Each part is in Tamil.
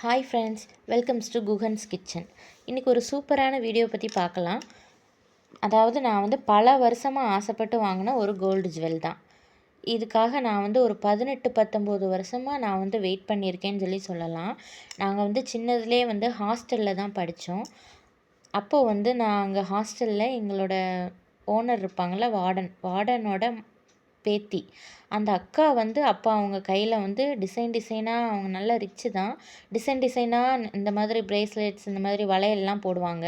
Hi friends welcomes to Guhan's kitchen இன்றைக்கி ஒரு சூப்பரான வீடியோ பற்றி பார்க்கலாம். அதாவது நான் வந்து பல வருஷமாக ஆசைப்பட்டு வாங்கின ஒரு கோல்டு ஜுவல் தான். இதுக்காக நான் வந்து ஒரு பதினெட்டு பத்தொம்போது வருஷமாக நான் வந்து வெயிட் பண்ணியிருக்கேன்னு சொல்லி சொல்லலாம். நாங்கள் வந்து சின்னதுலேயே வந்து ஹாஸ்டலில் தான் படித்தோம் அப்போது வந்து நான் அங்கே ஹாஸ்டலில் எங்களோட ஓனர் இருப்பாங்கள்ல வார்டன் வார்டனோட பேத்தி. அந்த அக்கா வந்து அப்போ அவங்க கையில் வந்து டிசைன் டிசைனாக அவங்க நல்ல ரிச்சு தான். டிசைன் டிசைனாக இந்த மாதிரி ப்ரேஸ்லெட்ஸ் இந்த மாதிரி வளையல்லாம் போடுவாங்க.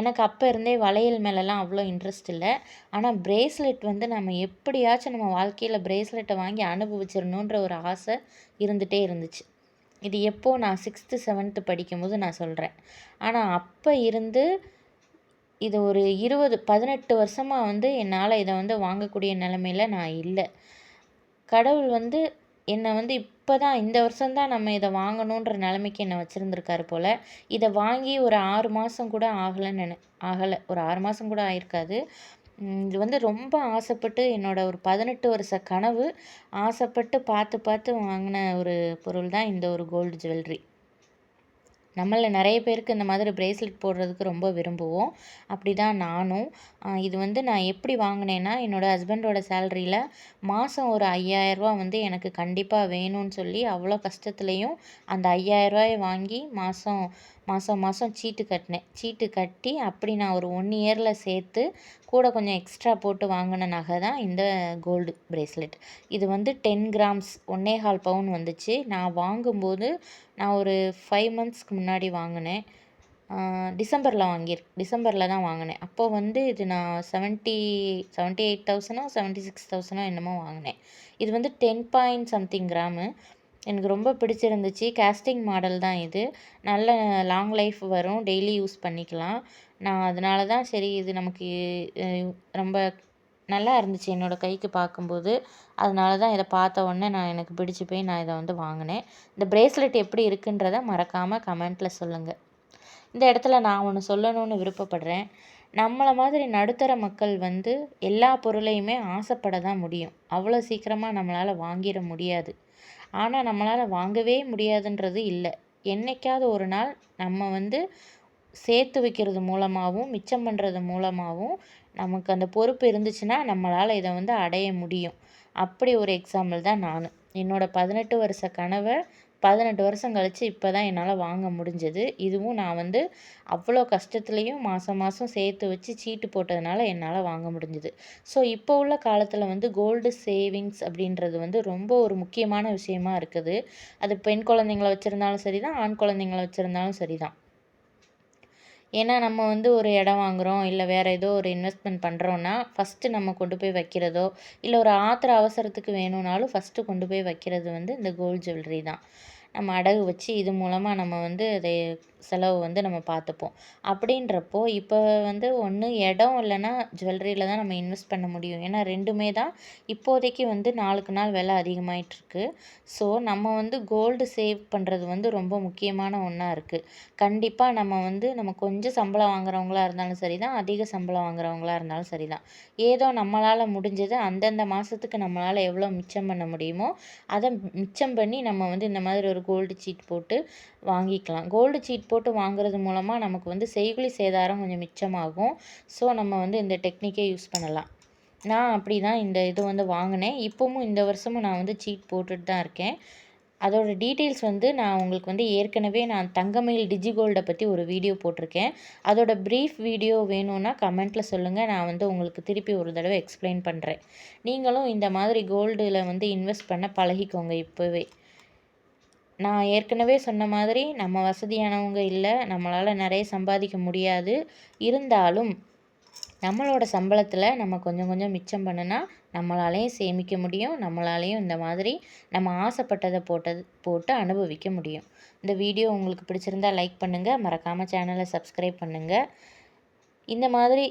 எனக்கு அப்போ இருந்தே வளையல் மேலெலாம் அவ்வளோ இன்ட்ரெஸ்ட் இல்லை. ஆனால் ப்ரேஸ்லெட் வந்து நம்ம எப்படியாச்சும் நம்ம வாழ்க்கையில் ப்ரேஸ்லெட்டை வாங்கி அனுபவிச்சிடணுன்ற ஒரு ஆசை இருந்துகிட்டே இருந்துச்சு. இது எப்போது நான் சிக்ஸ்த்து செவன்த்து படிக்கும்போது நான் சொல்கிறேன் ஆனால் அப்போ இருந்து இது ஒரு இருபது பதினெட்டு வருஷமாக வந்து என்னால் இதை வந்து வாங்கக்கூடிய நிலமையில நான் இல்லை. கடவுள் வந்து என்னை வந்து இப்போ தான் இந்த வருஷம்தான் நம்ம இதை வாங்கணுன்ற நிலைமைக்கு என்னை வச்சுருந்துருக்காரு போல். இதை வாங்கி ஒரு ஆறு மாதம் கூட ஆகலைன்னு நினை ஆகலை. ஒரு ஆறு மாதம் கூட ஆயிருக்காது. இது வந்து ரொம்ப ஆசைப்பட்டு என்னோடய ஒரு பதினெட்டு வருஷ கனவு ஆசைப்பட்டு பார்த்து பார்த்து வாங்கின ஒரு பொருள் தான் இந்த ஒரு கோல்டு ஜுவல்லரி. நம்மளில் நிறைய பேருக்கு இந்த மாதிரி ப்ரேஸ்லெட் போடுறதுக்கு ரொம்ப விரும்புவோம். அப்படி தான் நானும் இது வந்து நான் எப்படி வாங்கினேன்னா என்னோடய ஹஸ்பண்டோட சேலரியில் மாதம் ஒரு ஐயாயிரரூவா வந்து எனக்கு கண்டிப்பாக வேணும்னு சொல்லி அவ்வளோ கஷ்டத்துலேயும் அந்த ஐயாயிரரூவாயை வாங்கி மாதம் மாதம் மாதம் சீட்டு கட்டினேன். சீட்டு கட்டி அப்படி நான் ஒரு ஒன் இயரில் சேர்த்து கூட கொஞ்சம் எக்ஸ்ட்ரா போட்டு வாங்கின நகை தான் இந்த கோல்டு ப்ரேஸ்லெட் இது வந்து டென் கிராம்ஸ் ஒன்னே கால் பவுன் வந்துச்சு. நான் வாங்கும்போது நான் ஒரு ஃபைவ் மந்த்ஸ்க்கு முன்னாடி வாங்கினேன். டிசம்பரில் வாங்கியிரு டிசம்பரில் தான் வாங்கினேன். அப்போது வந்து இது நான் செவன்ட்டி செவன்ட்டி எயிட் தௌசண்டோ செவன்ட்டி சிக்ஸ் தௌசண்டோ என்னமோ வாங்கினேன். இது வந்து டென் பாயிண்ட் சம்திங் கிராமு எனக்கு ரொம்ப பிடிச்சிருந்துச்சு. கேஸ்டிங் மாடல் தான் இது. நல்ல லாங் லைஃப் வரும். டெய்லி யூஸ் பண்ணிக்கலாம். நான் அதனால தான் சரி இது நமக்கு ரொம்ப நல்லா இருந்துச்சு என்னோடய கைக்கு பார்க்கும்போது. அதனால தான் இதை பார்த்த உடனே நான் எனக்கு பிடிச்சி போய் நான் இதை வந்து வாங்கினேன். இந்த ப்ரேஸ்லெட் எப்படி இருக்குன்றதை மறக்காமல் கமெண்ட்டில் சொல்லுங்கள் இந்த இடத்துல நான் ஒன்று சொல்லணும்னு விருப்பப்படுறேன். நம்மளை மாதிரி நடுத்தர மக்கள் வந்து எல்லா பொருளையுமே ஆசைப்பட தான் முடியும். அவ்வளோ சீக்கிரமாக நம்மளால் வாங்கிட முடியாது. ஆனால் நம்மளால் வாங்கவே முடியாதுன்றது இல்லை. என்றைக்காவது ஒரு நாள் நம்ம வந்து சேர்த்து வைக்கிறது மூலமாகவும் மிச்சம் பண்ணுறது மூலமாகவும் நமக்கு அந்த பொறுப்பு இருந்துச்சுன்னா நம்மளால் இதை வந்து அடைய முடியும். அப்படி ஒரு எக்ஸாம்பிள் தான் நான். என்னோடய பதினெட்டு வருஷ கனவை பதினெட்டு வருஷம் கழித்து இப்போ தான் என்னால் வாங்க முடிஞ்சது. இதுவும் நான் வந்து அவ்வளோ கஷ்டத்துலேயும் மாதம் மாதம் சேர்த்து வச்சு சீட்டு போட்டதுனால என்னால் வாங்க முடிஞ்சுது. ஸோ இப்போ உள்ள காலத்தில் வந்து கோல்டு சேவிங்ஸ் அப்படின்றது வந்து ரொம்ப ஒரு முக்கியமான விஷயமா இருக்குது. அது பெண் குழந்தைங்கள வச்சுருந்தாலும் சரி தான் ஆண் குழந்தைங்கள வச்சுருந்தாலும் சரி தான் ஏன்னா நம்ம வந்து ஒரு இடம் வாங்குகிறோம் இல்லை வேறு ஏதோ ஒரு இன்வெஸ்ட்மெண்ட் பண்ணுறோன்னா ஃபஸ்ட்டு நம்ம கொண்டு போய் வைக்கிறதோ இல்லை ஒரு ஆத்திர அவசரத்துக்கு வேணும்னாலும் ஃபஸ்ட்டு கொண்டு போய் வைக்கிறது வந்து இந்த கோல்டு ஜுவல்லரி தான். நம்ம அடகு வச்சு இது மூலமாக நம்ம வந்து அதை செலவு வந்து நம்ம பார்த்துப்போம். அப்படின்றப்போ இப்போ வந்து ஒன்று இடம் இல்லைன்னா ஜுவல்லரியில் தான் நம்ம இன்வெஸ்ட் பண்ண முடியும். ஏன்னா ரெண்டுமே தான் இப்போதைக்கு வந்து நாளுக்கு நாள் விலை அதிகமாயிட்டிருக்கு ஸோ நம்ம வந்து கோல்டு சேவ் பண்ணுறது வந்து ரொம்ப முக்கியமான ஒன்றா இருக்குது கண்டிப்பாக நம்ம வந்து நம்ம கொஞ்சம் சம்பளம் வாங்குறவங்களா இருந்தாலும் சரி தான் அதிக சம்பளம் வாங்குறவங்களா இருந்தாலும் சரி தான் ஏதோ நம்மளால் முடிஞ்சது அந்தந்த மாதத்துக்கு நம்மளால் எவ்வளோ மிச்சம் பண்ண முடியுமோ அதை மிச்சம் பண்ணி நம்ம வந்து இந்த மாதிரி ஒரு கோல்டு சீட் போட்டு வாங்கிக்கலாம். கோல்டு சீட் போட்டு வாங்குறது மூலமாக நமக்கு வந்து செய்குலி சேதாரம் கொஞ்சம் மிச்சமாகும். ஸோ நம்ம வந்து இந்த டெக்னிக்கே யூஸ் பண்ணலாம். நான் அப்படி தான் இந்த இது வந்து வாங்கினேன். இப்போவும் இந்த வருஷமும் நான் வந்து சீட் போட்டுட்டு தான் இருக்கேன். அதோடய டீட்டெயில்ஸ் வந்து நான் உங்களுக்கு வந்து ஏற்கனவே நான் தங்கமயில் டிஜிகோல்டை பற்றி ஒரு வீடியோ போட்டிருக்கேன். அதோட ப்ரீஃப் வீடியோ வேணும்னா கமெண்ட்டில் சொல்லுங்கள் நான் வந்து உங்களுக்கு திருப்பி ஒரு தடவை எக்ஸ்பிளைன் பண்ணுறேன் நீங்களும் இந்த மாதிரி கோல்டில் வந்து இன்வெஸ்ட் பண்ண பழகிக்கோங்க இப்போவே. நான் ஏற்கனவே சொன்ன மாதிரி நம்ம வசதியானவங்க இல்லை. நம்மளால் நிறைய சம்பாதிக்க முடியாது. இருந்தாலும் நம்மளோட சம்பளத்தில் நம்ம கொஞ்சம் கொஞ்சம் மிச்சம் பண்ணுனா நம்மளாலேயும் சேமிக்க முடியும். நம்மளாலேயும் இந்த மாதிரி நம்ம ஆசைப்பட்டதை போட்டது போட்டு அனுபவிக்க முடியும். இந்த வீடியோ உங்களுக்கு பிடிச்சிருந்தா லைக் பண்ணுங்கள் மறக்காமல் சேனலை சப்ஸ்கிரைப் பண்ணுங்கள் இந்த மாதிரி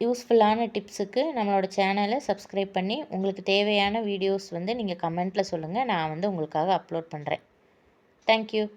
யூஸ்ஃபுல்லான டிப்ஸுக்கு நம்மளோட சேனலை சப்ஸ்கிரைப் பண்ணி உங்களுக்கு தேவையான வீடியோஸ் வந்து நீங்கள் கமெண்ட்டில் சொல்லுங்கள் நான் வந்து உங்களுக்காக அப்லோட் பண்ணுறேன் Thank you.